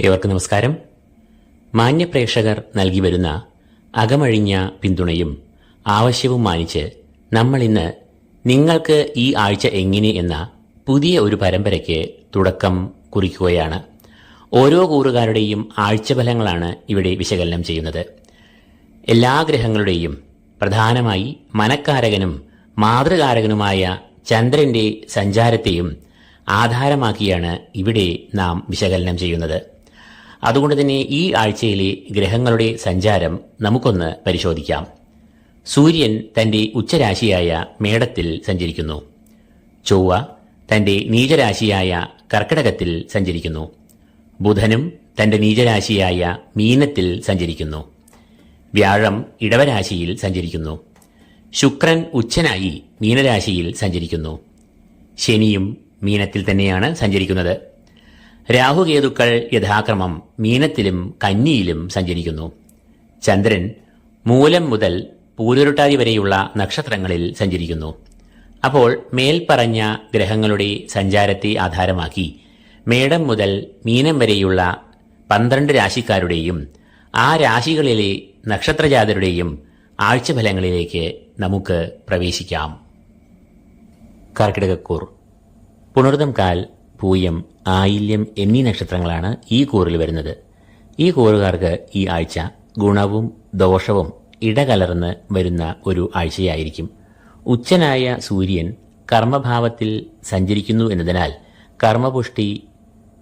ഏവർക്കും നമസ്കാരം. മാന്യപ്രേക്ഷകർ നൽകി വരുന്ന അകമഴിഞ്ഞ പിന്തുണയും ആവശ്യവും മാനിച്ച് നമ്മൾ ഇന്ന് നിങ്ങൾക്ക് ഈ ആഴ്ച എങ്ങനെ എന്ന പുതിയ ഒരു പരമ്പരയ്ക്ക് തുടക്കം കുറിക്കുകയാണ്. ഓരോ കൂറുകാരുടെയും ആഴ്ചഫലങ്ങളാണ് ഇവിടെ വിശകലനം ചെയ്യുന്നത്. എല്ലാ ഗ്രഹങ്ങളുടെയും പ്രധാനമായി മനക്കാരകനും മാതൃകാരകനുമായ ചന്ദ്രന്റെ സഞ്ചാരത്തെയും ആധാരമാക്കിയാണ് ഇവിടെ നാം വിശകലനം ചെയ്യുന്നത്. അതുകൊണ്ട് തന്നെ ഈ ആഴ്ചയിലെ ഗ്രഹങ്ങളുടെ സഞ്ചാരം നമുക്കൊന്ന് പരിശോധിക്കാം. സൂര്യൻ തന്റെ ഉച്ചരാശിയായ മേടത്തിൽ സഞ്ചരിക്കുന്നു. ചൊവ്വ തന്റെ നീചരാശിയായ കർക്കിടകത്തിൽ സഞ്ചരിക്കുന്നു. ബുധനും തന്റെ നീചരാശിയായ മീനത്തിൽ സഞ്ചരിക്കുന്നു. വ്യാഴം ഇടവരാശിയിൽ സഞ്ചരിക്കുന്നു. ശുക്രൻ ഉച്ചനായി മീനരാശിയിൽ സഞ്ചരിക്കുന്നു. ശനിയും മീനത്തിൽ തന്നെയാണ് സഞ്ചരിക്കുന്നത്. രാഹുകേതുക്കൾ യഥാക്രമം മീനത്തിലും കന്നിയിലും സഞ്ചരിക്കുന്നു. ചന്ദ്രൻ മൂലം മുതൽ പൂരുരുട്ടാതി വരെയുള്ള നക്ഷത്രങ്ങളിൽ സഞ്ചരിക്കുന്നു. അപ്പോൾ മേൽപ്പറഞ്ഞ ഗ്രഹങ്ങളുടെ സഞ്ചാരത്തെ ആധാരമാക്കി മേടം മുതൽ മീനം വരെയുള്ള പന്ത്രണ്ട് രാശിക്കാരുടെയും ആ രാശികളിലെ നക്ഷത്രജാതരുടെയും ആഴ്ചഫലങ്ങളിലേക്ക് നമുക്ക് പ്രവേശിക്കാം. കർക്കിടകക്കൂർ. പുണർദം കാൽ പൂയം ആയില്യം എന്നീ നക്ഷത്രങ്ങളാണ് ഈ കൂറിൽ വരുന്നത്. ഈ കൂറുകാർക്ക് ഈ ആഴ്ച ഗുണവും ദോഷവും ഇടകലർന്ന് വരുന്ന ഒരു ആഴ്ചയായിരിക്കും. ഉച്ചനായ സൂര്യൻ കർമ്മഭാവത്തിൽ സഞ്ചരിക്കുന്നു എന്നതിനാൽ കർമ്മപുഷ്ടി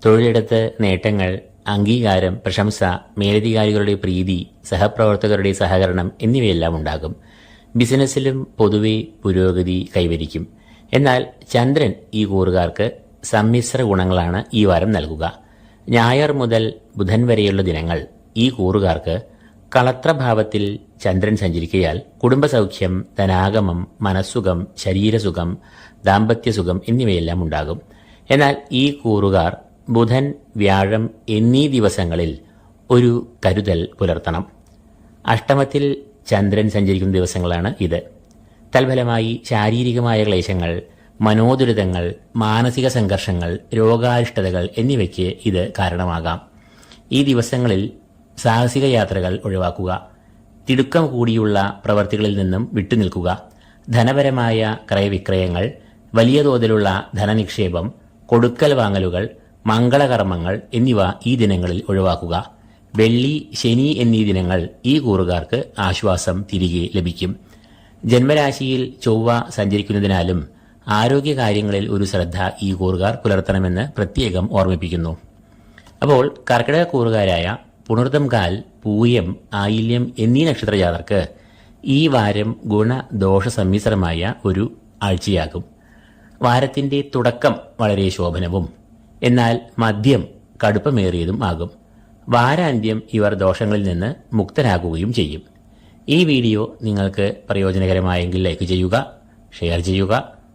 തൊഴിലിടത്ത് നേട്ടങ്ങൾ അംഗീകാരം പ്രശംസ മേലധികാരികളുടെ പ്രീതി സഹപ്രവർത്തകരുടെ സഹകരണം എന്നിവയെല്ലാം ഉണ്ടാകും. ബിസിനസ്സിലും പൊതുവെ പുരോഗതി കൈവരിക്കും. എന്നാൽ ചന്ദ്രൻ ഈ കൂറുകാർക്ക് സമ്മിശ്ര ഗുണങ്ങളാണ് ഈ വാരം നൽകുക. ഞായർ മുതൽ ബുധൻ വരെയുള്ള ദിനങ്ങൾ ഈ കൂറുകാർക്ക് കളത്രഭാവത്തിൽ ചന്ദ്രൻ സഞ്ചരിക്കയാൽ കുടുംബസൗഖ്യം ധനാഗമം മനസ്സുഖം ശരീരസുഖം ദാമ്പത്യസുഖം എന്നിവയെല്ലാം ഉണ്ടാകും. എന്നാൽ ഈ കൂറുകാർ ബുധൻ വ്യാഴം എന്നീ ദിവസങ്ങളിൽ ഒരു കരുതൽ പുലർത്തണം. അഷ്ടമത്തിൽ ചന്ദ്രൻ സഞ്ചരിക്കുന്ന ദിവസങ്ങളാണ് ഇത്. തൽഫലമായി ശാരീരികമായ ക്ലേശങ്ങൾ മനോദുരിതങ്ങൾ മാനസിക സംഘർഷങ്ങൾ രോഗാരിഷ്ടതകൾ എന്നിവയ്ക്ക് ഇത് കാരണമാകാം. ഈ ദിവസങ്ങളിൽ സാഹസിക യാത്രകൾ ഒഴിവാക്കുക തിടുക്കം കൂടിയുള്ള പ്രവർത്തികളിൽ നിന്നും വിട്ടുനിൽക്കുക ധനപരമായ ക്രയവിക്രയങ്ങൾ വലിയ തോതിലുള്ള ധനനിക്ഷേപം കൊടുക്കൽ വാങ്ങലുകൾ മംഗളകർമ്മങ്ങൾ എന്നിവ ഈ ദിനങ്ങളിൽ ഒഴിവാക്കുക. വെള്ളി ശനി എന്നീ ദിനങ്ങൾ ഈ കൂറുകാർക്ക് ആശ്വാസം തിരികെ ലഭിക്കും. ജന്മരാശിയിൽ ചൊവ്വ സഞ്ചരിക്കുന്നതിനാലും ആരോഗ്യകാര്യങ്ങളിൽ ഒരു ശ്രദ്ധ ഈ കൂറുകാർ പുലർത്തണമെന്ന് പ്രത്യേകം ഓർമ്മിപ്പിക്കുന്നു. അപ്പോൾ കർക്കിടക കൂറുകാരായ പുണർദം കാൽ പൂയം ആയില്യം എന്നീ നക്ഷത്രജാതർക്ക് ഈ വാരം ഗുണദോഷ സമ്മിശ്രമായ ഒരു ആഴ്ചയാകും. വാരത്തിന്റെ തുടക്കം വളരെ ശോഭനവും എന്നാൽ മദ്യം കടുപ്പമേറിയതും ആകും. വാരാന്ത്യം ഇവർ ദോഷങ്ങളിൽ നിന്ന് മുക്തരാകുകയും ചെയ്യും. ഈ വീഡിയോ നിങ്ങൾക്ക് പ്രയോജനകരമായെങ്കിൽ ലൈക്ക് ചെയ്യുക ഷെയർ ചെയ്യുക